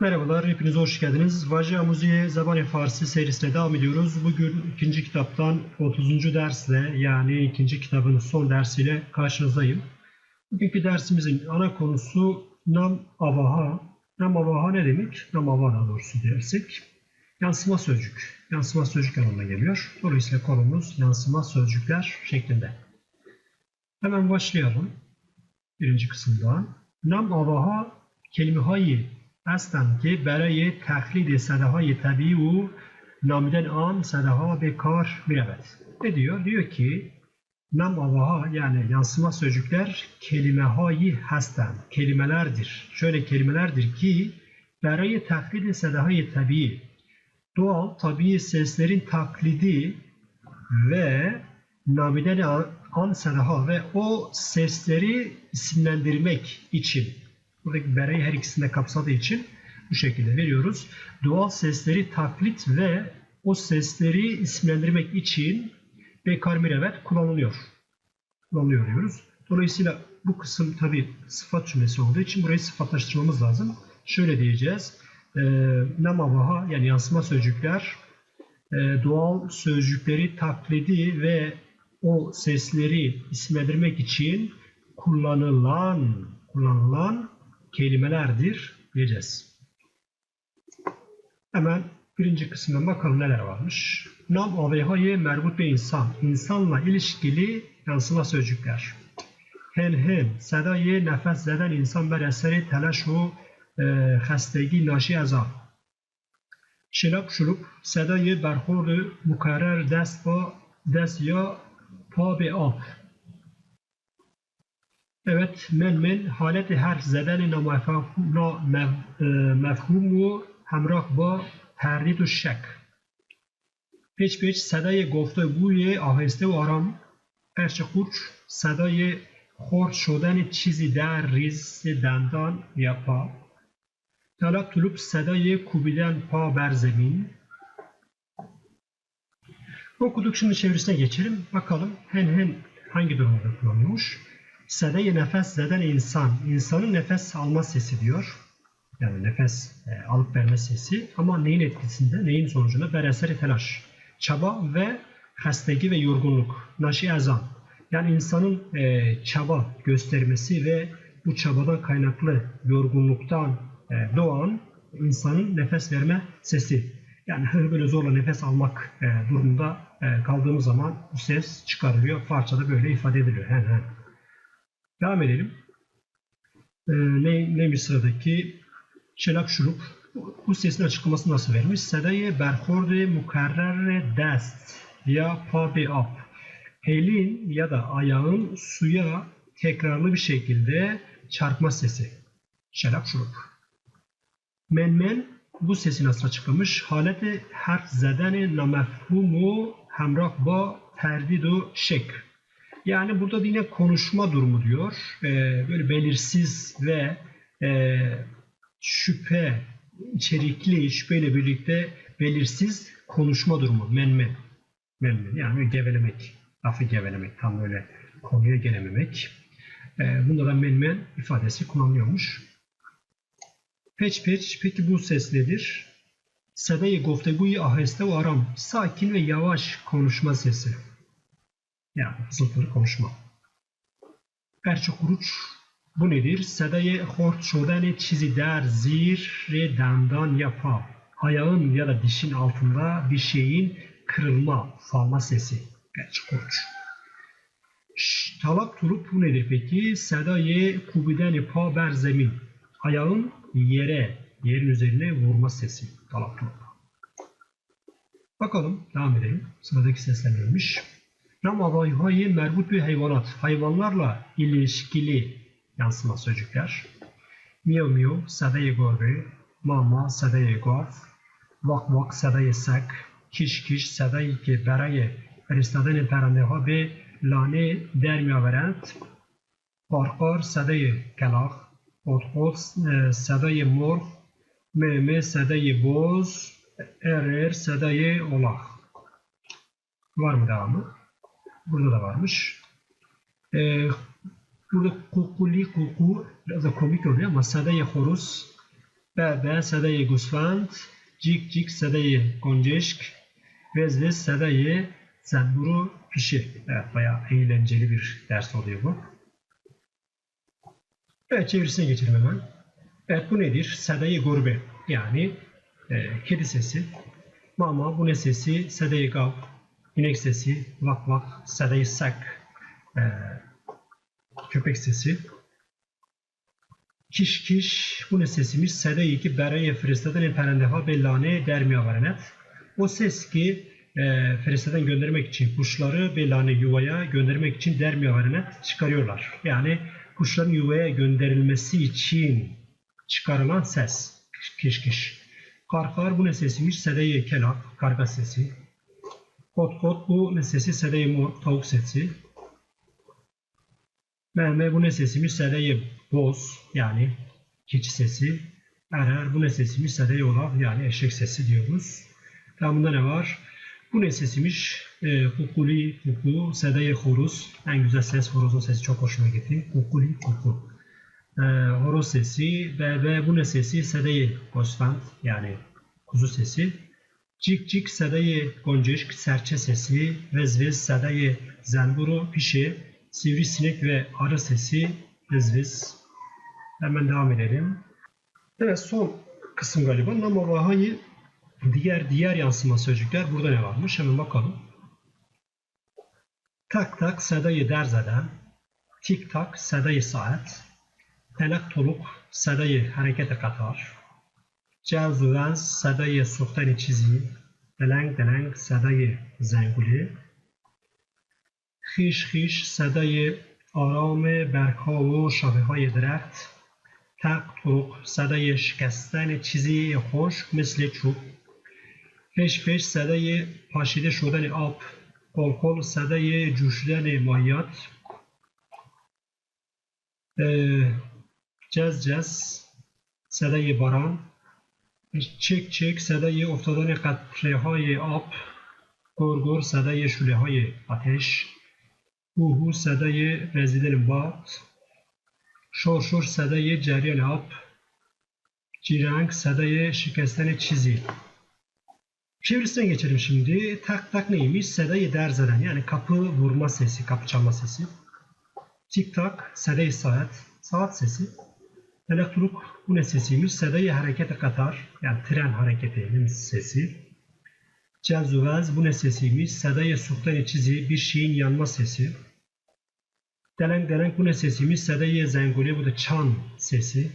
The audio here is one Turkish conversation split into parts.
Merhabalar, hepiniz hoş geldiniz. Vajia Muziye Zabane Farsi serisine devam ediyoruz. Bugün ikinci kitaptan 30. dersle yani ikinci kitabın son dersiyle karşınızdayım. Bugünkü dersimizin ana konusu Nam Avaha. Nam Avaha ne demek? Nam Avaha doğrusu dersek. Yansıma sözcük. Yansıma sözcük anlamına geliyor. Dolayısıyla konumuz yansıma sözcükler şeklinde. Hemen başlayalım. Birinci kısımdan. Nam Avaha kelime hayyi هستند که برای تقلید صداهای طبیعی و نامیدن آن صداها به کار میرود. Ne diyor? Diyor ki nam avaha yani yansıma sözcükler kelime-هایی هستند. Kelimelerdir. Şöyle kelimelerdir ki برای تقلید صداهای طبیعی doğal tabii seslerin taklidi ve namiden an sadaha ve o sesleri isimlendirmek için buradaki bereyi her ikisinde kapsadığı için bu şekilde veriyoruz. Doğal sesleri taklit ve o sesleri isimlendirmek için bekar mirevet kullanılıyor. Kullanılıyor diyoruz. Dolayısıyla bu kısım tabi sıfat cümlesi olduğu için burayı sıfatlaştırmamız lazım. Şöyle diyeceğiz. E, namavaha yani yansıma sözcükler e, doğal sözcükleri taklidi ve o sesleri isimlendirmek için kullanılan kullanılan kelimelerdir diyeceğiz. Hemen birinci kısmına bakalım neler varmış. Nav aveha'ye merbuut bir insan. İnsanla ilişkili yansıma sözcükler. Henhen, sedaye nefes zeden insan ber eseri telaş u hastegi e, naşi azab. Şilap şulup, sedaye berhor mukarrer dest, dest ya pa be ab. Evet, men men حالت حرف زدن نامفهوم و همراه با تردید و شک پیچ پیچ صدای گفتگوی آهسته و آرام قرچ قورچ صدای خرد شدن چیزی در ریز دندان یا پا طلب طلوب صدای کوبیدن پا بر zemin Okuduk şimdi çevirisine geçelim. Bakalım hen hen hangi durumda kullanılmış? Sedeyi nefes zeden insan. İnsanın nefes alma sesi diyor. Yani nefes e, alıp verme sesi. Ama neyin etkisinde, neyin sonucunda? Bereseri telaş. Çaba ve hastagi ve yorgunluk. Naşi ezan. Yani insanın e, çaba göstermesi ve bu çabadan kaynaklı yorgunluktan e, doğan insanın nefes verme sesi. Yani böyle zorla nefes almak e, durumunda e, kaldığımız zaman bu ses çıkarılıyor. Parçada böyle ifade ediliyor. Hen hen. Devam edelim. Ee, ne, neymiş sıradaki? Şelap şurup. Bu sesin açıklaması nasıl vermiş? Sedayı berhorde mukarrer dest ya pa be ab. Elin ya da ayağın suya tekrarlı bir şekilde çarpma sesi. Şelap şurup. Men men bu sesi nasıl açıklamış? Haleti harf zedeni namefhumu hemrah ba terdidu şek. Yani burada yine konuşma durumu diyor. Ee, böyle belirsiz ve e, şüphe içerikli, şüpheyle birlikte belirsiz konuşma durumu. Menmen. Menmen. Yani gevelemek. Lafı gevelemek. Tam böyle konuya gelememek. Ee, bunda da menmen ifadesi kullanılıyormuş. Peç peç. Peki bu ses nedir? Sedayı gofteguyu aheste ve aram. Sakin ve yavaş konuşma sesi. Yani zıtları konuşma. Gerçi kuruç bu nedir? Sedayı hort şoden çizi der zir re dandan yapa. Ayağın ya da dişin altında bir şeyin kırılma, falma sesi. Gerçi kuruç. Talak turup bu nedir peki? Sedayı kubiden pa ber zemin. Ayağın yere, yerin üzerine vurma sesi. Talak turup. Bakalım, devam edelim. Sıradaki sesler neymiş? Nam adayhayı merbut bir hayvanat. Hayvanlarla ilişkili yansıma sözcükler. Miyav miyav, sadeye gorbe, mama, sadeye gorf, vak vak, sadeye sak, kiş kiş, sadeye ki برای فرستادن پرنده ها به لانه در می آورند قارقار صدای کلاق قطقط صدای مرغ مهمه صدای بز ارر صدای olah var mı devamı? Burada da varmış. Ee, burada kukuli kuku biraz da komik oluyor ama sadeye horus B, B sedayı gusvand, cik cik sedayı gonceşk, vez vez sedayı zemburu pişi. Evet bayağı eğlenceli bir ders oluyor bu. Evet çevirisine geçelim hemen. Evet bu nedir? Sedayı gurbe yani e, kedi sesi. Mama bu ne sesi? Sedayı gav. İnek sesi. Vak vak. Sedayı sak. E, köpek sesi. Kiş kiş bu ne sesimiz? Sedayı ki bereye firisteden perendeha bellane dermiya varenet. O ses ki e, firisteden göndermek için kuşları bellane yuvaya göndermek için dermiya varenet çıkarıyorlar. Yani kuşların yuvaya gönderilmesi için çıkarılan ses. Kiş kiş. Karkar bu ne sesiymiş? Sedeyi kelak, karga sesi. Kot kot bu ne sesi? Sedeyi mor, tavuk sesi. Mehme bu ne? Sedeyi boz yani keçi sesi. Erer bu ne sesiymiş? Sedeyi olaf yani eşek sesi diyoruz. Devamında ne var? Bu ne? E, hukuli, huku, sedeyi horuz. En güzel ses horozun sesi çok hoşuma gitti. Hukuli, huku. E, horoz sesi ve, ve bu ne sesi? Sedeyi gosfand yani kuzu sesi. Cik cik sedeyi goncişk serçe sesi. Vez vez sedeyi zenburu pişi. Sivrisinek ve arı sesi. Vez vez. Hemen devam edelim. Evet son kısım galiba. Nama vahayı diğer diğer yansıma sözcükler burada ne varmış? Hemen bakalım. Tak tak sedayı derzeden. Tik tak sedayı saat. Telak toluk sedayı harekete katar. Cevzuvez sedayı suhtani çizi. Deleng deleng sedayı zenguli. خیش خیش صدای آرام برگها و شاخه های درخت. تق طرق صدای شکستن چیزی خشک مثل چوب. فش فش صدای پاشیده شدن آب. کل صدای جوشیدن ماهیات. جز جز صدای باران. چک چک صدای افتادن قطره های آب گر گر صدای شوله های آتش هو هو صدای رزیدن باد شور شور صدای جریان آب cirenk sadayı şikestene çizi. Çevirisine geçelim şimdi. Tak tak neymiş? Sedayı derzeden yani kapı vurma sesi, kapı çalma sesi. Tik tak, sedayı saat, saat sesi. Elektrik bu ne sesiymiş? Sedayı harekete katar yani tren hareketinin sesi. Cezuvez bu ne sesiymiş? Sedayı suktan çizi bir şeyin yanma sesi. Deleng deleng bu ne sesiymiş? Sedayı zenguli bu da çan sesi.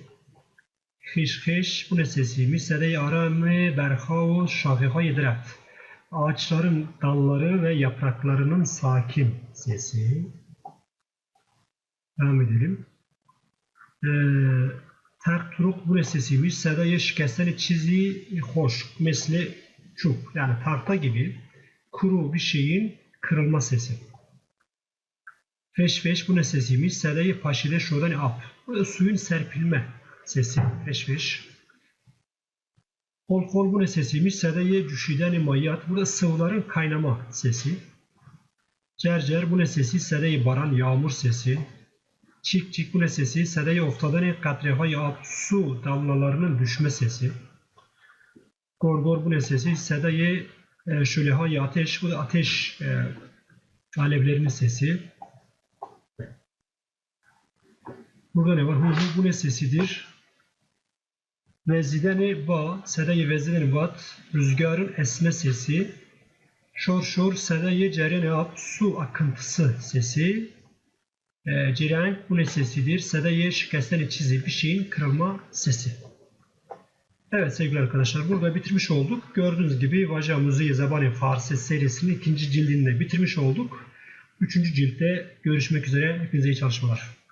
Hiş hiş bu ne sesiymiş? Sedayı aramı berha ve şafihay direkt. Ağaçların dalları ve yapraklarının sakin sesi. Devam edelim. Ee, terk turuk bu ne sesiymiş? Sedayı şikesteni çizi hoş. Mesle çuk yani tahta gibi kuru bir şeyin kırılma sesi. Feş feş bu ne sesiymiş? Sedayı paşide şuradan ap. Bu da suyun serpilme sesi. Feş feş. Kol kol bu ne sesiymiş? Sedayı cüşiden mayyat. Burada sıvıların kaynama sesi. Cercer bu ne sesi? Sedayı baran yağmur sesi. Çik çik bu ne sesi? Sedayı oftadan katreha ap. Su damlalarının düşme sesi. Gor gor bu ne sesi? Sedayı e, şöyle ateş. Bu da ateş e, alevlerinin sesi. Burada ne var? Hu hu bu ne sesidir? Vezideni ba, sedayı vezideni bat, rüzgarın esme sesi. Şor şor sedayı cerene ap, su akıntısı sesi. E, ciren bu ne sesidir? Sedayı şikesteni çizi bir şeyin kırılma sesi. Evet sevgili arkadaşlar burada bitirmiş olduk. Gördüğünüz gibi Vaja Müziği Zabani Farsi serisinin ikinci cildinde bitirmiş olduk. Üçüncü ciltte görüşmek üzere. Hepinize iyi çalışmalar.